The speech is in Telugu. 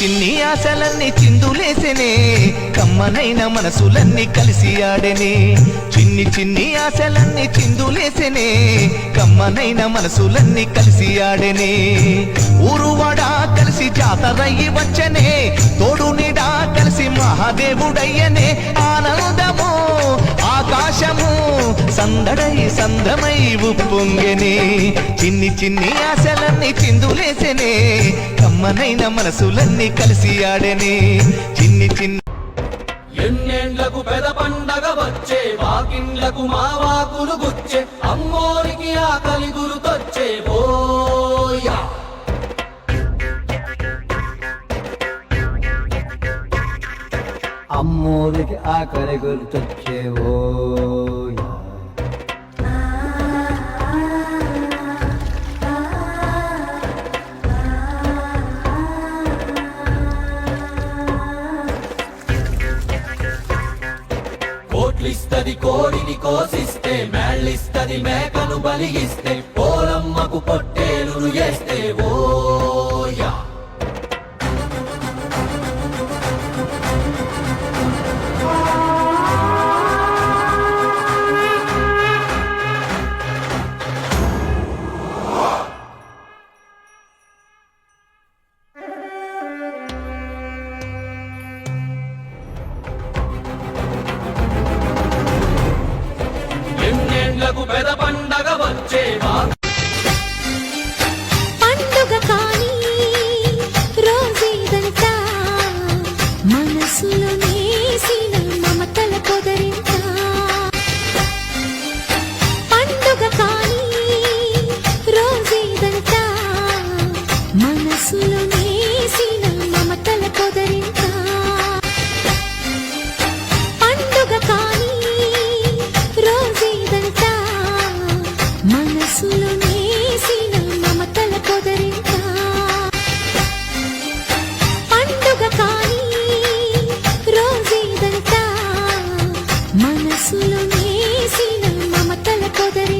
ఆశలన్నీ చిందులేసెనే కమ్మనైన మనసులన్నీ కలిసి ఆడెనే. చిన్ని చిన్ని ఆశలన్నీ చిందులేసెనే కమ్మనైన మనసులన్నీ కలిసి ఆడెనే. ఊరువాడా కలిసి జాతరయ్యి వచ్చనే తోడు నీడా కలిసి మహాదేవుడయ్యనే. ఆనందము ఆకాశము సందడై సంద్రమై ఉప్పొంగెనే. చిన్ని చిన్ని ఆశలన్నీ చిందులేసెనే కమ్మనైన మనసులన్నీ కలిసి ఆడెనే. చిన్ని చిన్ని ఎన్నేండ్లకు పెద పండగ వచ్చే వాకిండ్లకు మా వాకులు గుచ్చే అమ్మోరికి ఆకలి గురుకొచ్చే బోయా. అమ్మోరికి ఆకలి గుర్తొచ్చేవో ఇస్తది కోడిని కోసిస్తే మేళ్ళిస్తది మేకను బలిగిస్తే పోలమ్మకు పొట్టేలును చేస్తే ఓ పండగకు పెద పండగ వచ్చే మనసులో నేసిన మనసులు మేసిన మమతల కొదరి